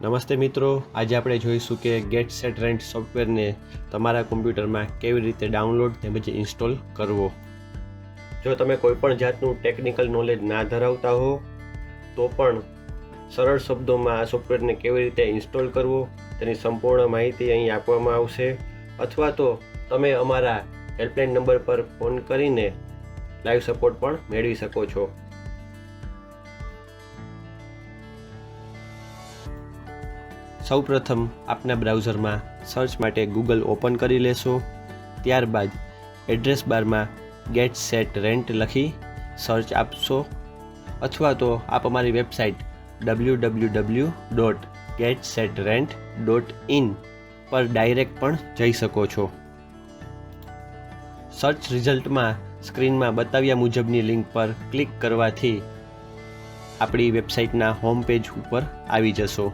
નમસ્તે મિત્રો, આજે આપણે જોઈશું કે ગેટ સેટ રેન્ટ સોફ્ટવેરને તમારા કોમ્પ્યુટરમાં કેવી રીતે ડાઉનલોડ તેમજ ઇન્સ્ટોલ કરવો. જો તમે કોઈપણ જાતનું ટેકનિકલ નોલેજ ના ધરાવતા હો, તો પણ સરળ શબ્દોમાં આ સોફ્ટવેરને કેવી રીતે ઇન્સ્ટોલ કરવો, તેની સંપૂર્ણ માહિતી અહીં આપવામાં આવશે. અથવા તો તમે અમારા હેલ્પલાઇન નંબર પર ફોન કરીને લાઈવ સપોર્ટ પણ મેળવી શકો છો. સૌપ્રથમ આપના બ્રાઉઝરમાં સર્ચ માટે ગૂગલ ઓપન કરી લેશો. ત્યારબાદ એડ્રેસ બારમાં ગેટ સેટ રેન્ટ લખી સર્ચ આપશો. અથવા તો આપ અમારી website W W W dot get set rent dot in પર ડાયરેક્ટ પણ જઈ શકો છો. સર્ચ રિઝલ્ટમાં સ્ક્રીનમાં બતાવ્યા મુજબની લિંક પર ક્લિક કરવાથી આપણી વેબસાઇટના હોમ પેજ ઉપર આવી જશો.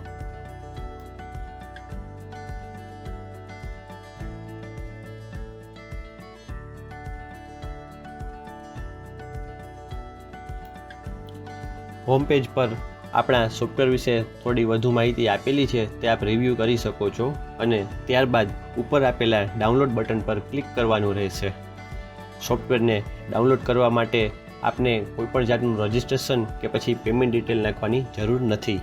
હોમ પેજ પર આપણા સોફ્ટવેર વિશે થોડી વધુ માહિતી આપેલી છે, તે આપ રિવ્યૂ કરી શકો છો અને ત્યારબાદ ઉપર આપેલા ડાઉનલોડ બટન પર ક્લિક કરવાનું રહેશે. સોફ્ટવેરને ડાઉનલોડ કરવા માટે આપને કોઈપણ જાતનું રજિસ્ટ્રેશન કે પછી પેમેન્ટ ડિટેલ નાખવાની જરૂર નથી.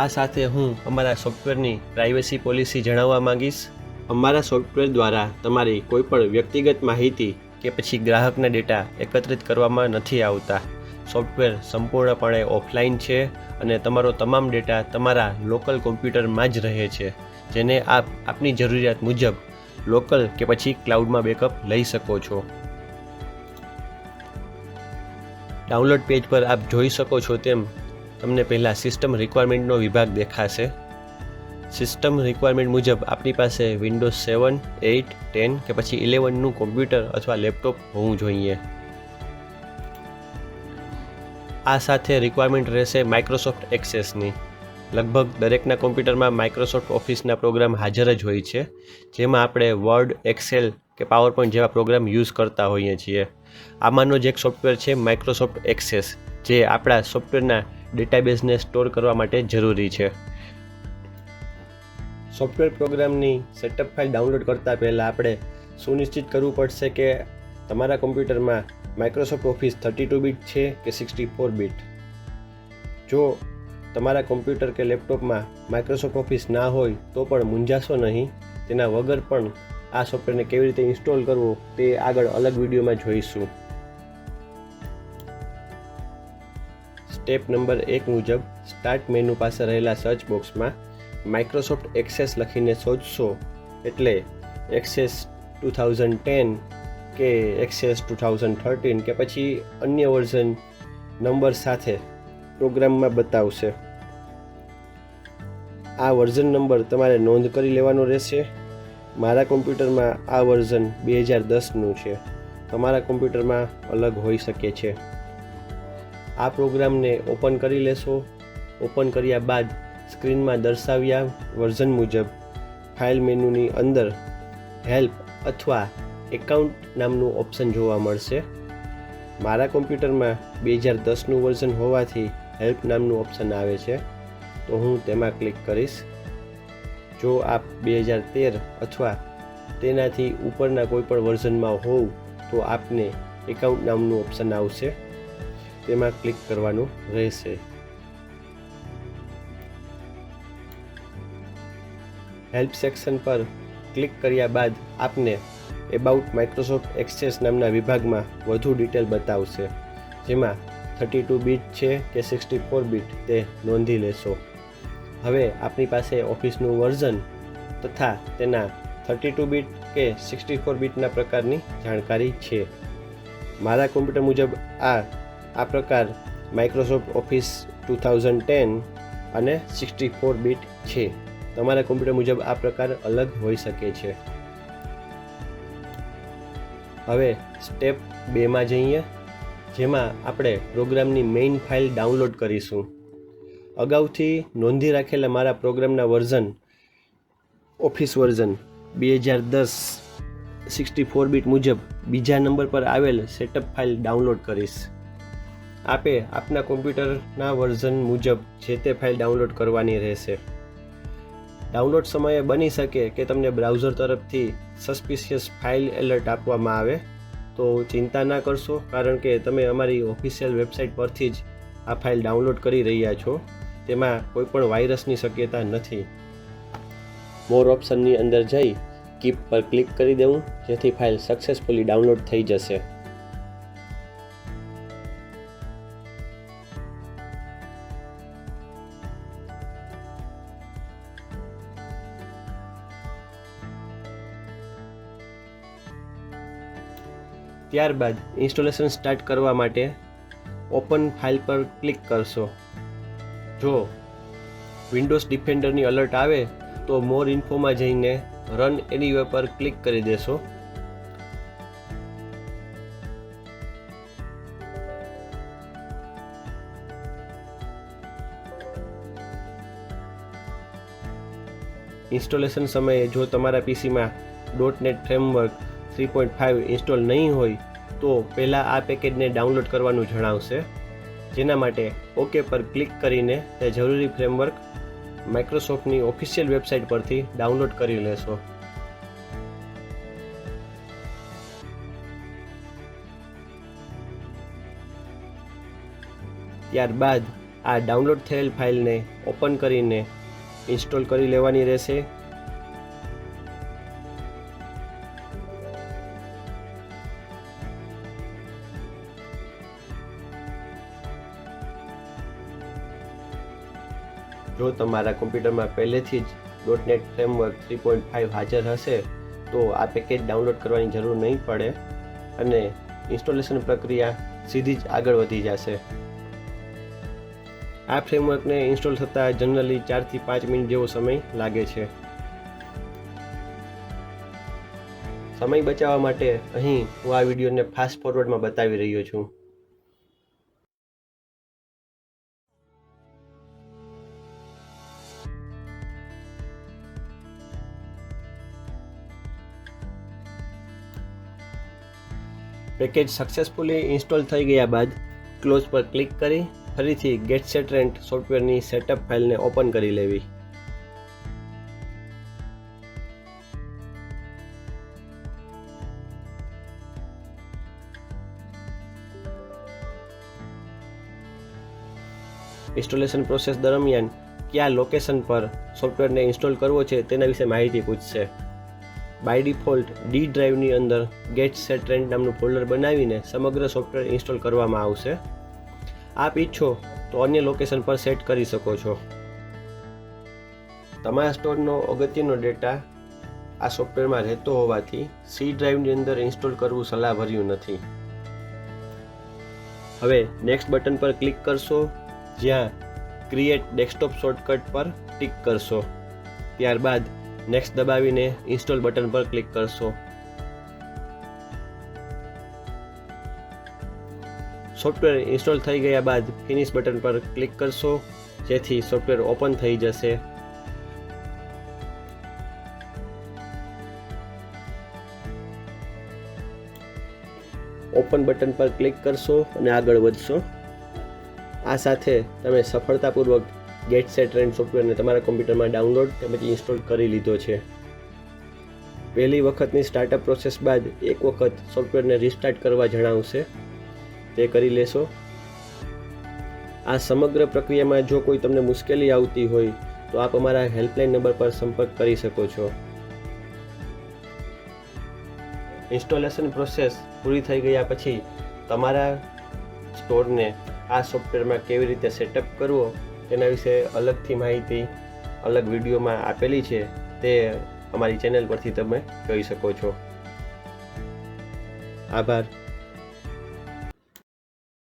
આ સાથે હું અમારા સોફ્ટવેરની પ્રાઇવસી પોલિસી જણાવવા માંગીશ. અમારા સોફ્ટવેર દ્વારા તમારી કોઈપણ વ્યક્તિગત માહિતી કે પછી ગ્રાહકના ડેટા એકત્રિત કરવામાં નથી આવતા. સોફ્ટવેર સંપૂર્ણપણે ઓફલાઈન છે અને તમારો તમામ ડેટા તમારા લોકલ કોમ્પ્યુટરમાં જ રહે છે, જેને આપ આપની જરૂરિયાત મુજબ લોકલ કે પછી ક્લાઉડમાં બેકઅપ લઈ શકો છો. ડાઉનલોડ પેજ પર આપ જોઈ શકો છો તેમ તમને પહેલાં સિસ્ટમ રિક્વાયરમેન્ટનો વિભાગ દેખાશે. સિસ્ટમ રિક્વાયરમેન્ટ મુજબ આપણી પાસે વિન્ડોઝ સેવન એઇટ ટેન કે પછી ઇલેવનનું કોમ્પ્યુટર અથવા લેપટોપ હોવું જોઈએ. આ સાથે રિક્વાયરમેન્ટ રહેશે માઇક્રોસોફ્ટ એક્સેસની લગભગ દરેકના કોમ્પ્યુટરમાં માઇક્રોસોફ્ટ ઓફિસના પ્રોગ્રામ હાજર જ હોય છે, જેમાં આપણે વર્ડ એક્સેલ કે પાવર પોઈન્ટ જેવા પ્રોગ્રામ યુઝ કરતા હોઈએ છીએ. આમાંનો જ એક સોફ્ટવેર છે માઇક્રોસોફ્ટ એક્સેસ જે આપણા સોફ્ટવેરના ડેટાબેઝને સ્ટોર કરવા માટે જરૂરી છે. સોફ્ટવેર પ્રોગ્રામની સેટઅપ ફાઇલ ડાઉનલોડ કરતાં પહેલાં આપણે સુનિશ્ચિત કરવું પડશે કે તમારા કોમ્પ્યુટરમાં Microsoft Office thirty two bit છે કે સિક્સટી ફોર બીટ જો તમારા કોમ્પ્યુટર કે લેપટોપમાં માઇક્રોસોફ્ટ ઓફિસ ના હોય, તો પણ મૂંઝાશો નહીં. તેના વગર પણ આ સોફ્ટવેરને કેવી રીતે ઇન્સ્ટોલ કરવો તે આગળ અલગ વિડીયોમાં જોઈશું. સ્ટેપ નંબર એક મુજબ સ્ટાર્ટ મેનુ પાસે રહેલા સર્ચ બોક્સમાં માઇક્રોસોફ્ટ એક્સેસ લખીને શોધશો, એટલે એક્સેસ ટુ થાઉઝન્ડ ટેન કે એક્સેસ ટુ થાઉઝન્ડ થર્ટીન કે પછી અન્ય વર્ઝન નંબર સાથે પ્રોગ્રામમાં બતાવશે. આ વર્ઝન નંબર તમારે નોંધ કરી લેવાનો રહેશે. મારા કોમ્પ્યુટરમાં આ વર્ઝન બે હજાર દસનું છે. તમારા કોમ્પ્યુટરમાં અલગ હોઈ શકે છે. આ પ્રોગ્રામને ઓપન કરી લેશો. ઓપન કર્યા બાદ સ્ક્રીનમાં દર્શાવ્યા વર્ઝન મુજબ, ફાઇલ મેનુની અંદર હેલ્પ અથવા એકાઉન્ટ નામનું ઓપ્શન જોવા મળશે. મારા કોમ્પ્યુટરમાં બે હજાર દસનું વર્ઝન હોવાથી હેલ્પ નામનું ઓપ્શન આવે છે, તો હું તેમાં ક્લિક કરીશ. જો આપ બે હજાર તેર અથવા તેનાથી ઉપરના કોઈ પણ વર્ઝનમાં હોવ, તો આપને એકાઉન્ટ નામનું ઓપ્શન આવશે. તેમાં ક્લિક કરવાનું રહેશે. હેલ્પ સેક્શન પર ક્લિક કર્યા બાદ આપને એબાઉટ માઇક્રોસોફ્ટ એક્સેસ નામના વિભાગમાં વધુ ડિટેલ બતાવશે, જેમાં થર્ટી ટુ બીટ છે કે સિક્સટી ફોર બીટ તે નોંધી લેશો. હવે આપણી પાસે ઓફિસનું વર્ઝન તથા તેના થર્ટી ટુ બીટ કે સિક્સટી ફોર બીટના પ્રકારની જાણકારી છે. મારા કોમ્પ્યુટર મુજબ આ આ પ્રકાર Microsoft Office two thousand ten અને સિક્સટી ફોર બીટ છે. તમારા કોમ્પ્યુટર મુજબ આ પ્રકાર અલગ હોઈ શકે છે. હવે સ્ટેપ બેમાં જઈએ, જેમાં આપણે પ્રોગ્રામની મેઇન ફાઇલ ડાઉનલોડ કરીશું. અગાઉથી નોંધી રાખેલા મારા પ્રોગ્રામના વર્ઝન, ઓફિસ વર્ઝન બે હજાર દસ સિક્સટી ફોર બીટ મુજબ બીજા નંબર પર આવેલ સેટઅપ ફાઇલ ડાઉનલોડ કરીશ. આપે આપના કોમ્પ્યુટરના વર્ઝન મુજબ જે તે ફાઇલ ડાઉનલોડ કરવાની રહેશે. ડાઉનલોડ સમયે બની શકે કે તમને બ્રાઉઝર તરફથી સસ્પિશિયસ ફાઇલ એલર્ટ આપવામાં આવે, તો ચિંતા ના કરશો, કારણ કે તમે અમારી ઓફિશિયલ વેબસાઇટ પરથી જ આ ફાઇલ ડાઉનલોડ કરી રહ્યા છો. તેમાં કોઈપણ વાયરસની શક્યતા નથી. મોર ઓપ્શનની અંદર જઈ કીપ પર ક્લિક કરી દેવું, જેથી ફાઇલ સક્સેસફુલી ડાઉનલોડ થઈ જશે. ત્યારબાદ ઇન્સ્ટોલેશન સ્ટાર્ટ કરવા માટે ઓપન ફાઇલ પર ક્લિક કરશો. જો વિન્ડોઝ ડિફેન્ડરની અલર્ટ આવે, તો મોર ઇન્ફોમાં જઈને રન એનીવે પર ક્લિક કરી દેશો. ઇન્સ્ટોલેશન સમયે જો તમારા પીસીમાં. Dot net framework three point five install નહીં હોય, તો પહેલાં આ પેકેજને ડાઉનલોડ કરવાનું જણાવશે. જેના માટે ઓકે પર ક્લિક કરીને તે જરૂરી ફ્રેમવર્ક માઇક્રોસોફ્ટની ઓફિશિયલ વેબસાઇટ પરથી ડાઉનલોડ કરી લેશો. ત્યારબાદ આ ડાઉનલોડ થયેલ ફાઇલને ઓપન કરીને ઇન્સ્ટોલ કરી લેવાની રહેશે. જો તમારા કોમ્પ્યુટરમાં પહેલેથી જ. Dot net framework three point five હાજર હશે, તો આ પેકેજ ડાઉનલોડ કરવાની જરૂર નહીં પડે અને ઇન્સ્ટોલેશન પ્રક્રિયા સીધી જ આગળ વધી જશે. આ ફ્રેમવર્કને ઇન્સ્ટોલ થતાં જનરલી ચારથી પાંચ મિનિટ જેવો સમય લાગે છે. સમય બચાવવા માટે અહીં હું આ વિડીયોને ફાસ્ટ ફોરવર્ડમાં બતાવી રહ્યો છું. પેકેજ સક્સેસફુલી ઇન્સ્ટોલ થઈ ગયા બાદ ક્લોઝ પર ક્લિક કરી ફરીથી ગેટ સેટ રેન્ટ સોફ્ટવેરની સેટઅપ ફાઇલને ઓપન કરી લેવી. ઇન્સ્ટોલેશન પ્રોસેસ દરમિયાન કયા લોકેશન પર સોફ્ટવેરને ઇન્સ્ટોલ કરવો છે તેના વિશે માહિતી પૂછશે. બાય ડિફોલ્ટ ડી ડ્રાઈવની અંદર ગેટ સેટ ટ્રેન્ડ નામનું ફોલ્ડર બનાવીને સમગ્ર સોફ્ટવેર ઇન્સ્ટોલ કરવામાં આવશે. આપ ઈચ્છો તો અન્ય લોકેશન પર સેટ કરી શકો છો. તમારા સ્ટોરનો અગત્યનો ડેટા આ સોફ્ટવેરમાં રહેતો હોવાથી સી ડ્રાઈવની અંદર ઇન્સ્ટોલ કરવું સલાહભર્યું નથી. હવે નેક્સ્ટ બટન પર ક્લિક કરશો, જ્યાં ક્રિએટ ડેસ્કટોપ શોર્ટકટ પર ટિક કરશો. ત્યારબાદ નેક્સ્ટ દબાવીને ઇન્સ્ટોલ બટન પર ક્લિક કરશો. સોફ્ટવેર ઇન્સ્ટોલ થઈ ગયા બાદ ફિનિશ બટન પર ક્લિક કરશો, જેથી સોફ્ટવેર ઓપન થઈ જશે. ઓપન બટન પર ક્લિક કરશો અને આગળ વધશો. આ સાથે તમે સફળતાપૂર્વક ગેટ સેટ ટ્રેન્ડ સોફ્ટવેરને તમારા કોમ્પ્યુટરમાં ડાઉનલોડ તેમજ ઇન્સ્ટોલ કરી લીધો છે. પહેલી વખતની સ્ટાર્ટઅપ પ્રોસેસ બાદ એક વખત સોફ્ટવેરને રિસ્ટાર્ટ કરવા જણાવશે. તે કરી લેશો. આ સમગ્ર પ્રક્રિયામાં જો કોઈ તમને મુશ્કેલી આવતી હોય, તો આપ અમારા હેલ્પલાઇન નંબર પર સંપર્ક કરી શકો છો. ઇન્સ્ટોલેશન પ્રોસેસ પૂરી થઈ ગયા પછી તમારા સ્ટોરને આ સોફ્ટવેરમાં કેવી રીતે સેટઅપ કરવો તેના વિશે અલગથી માહિતી, અલગ વિડીયોમાં આપેલી છે તે અમારી ચેનલ પરથી તમે જોઈ શકો છો. આભાર.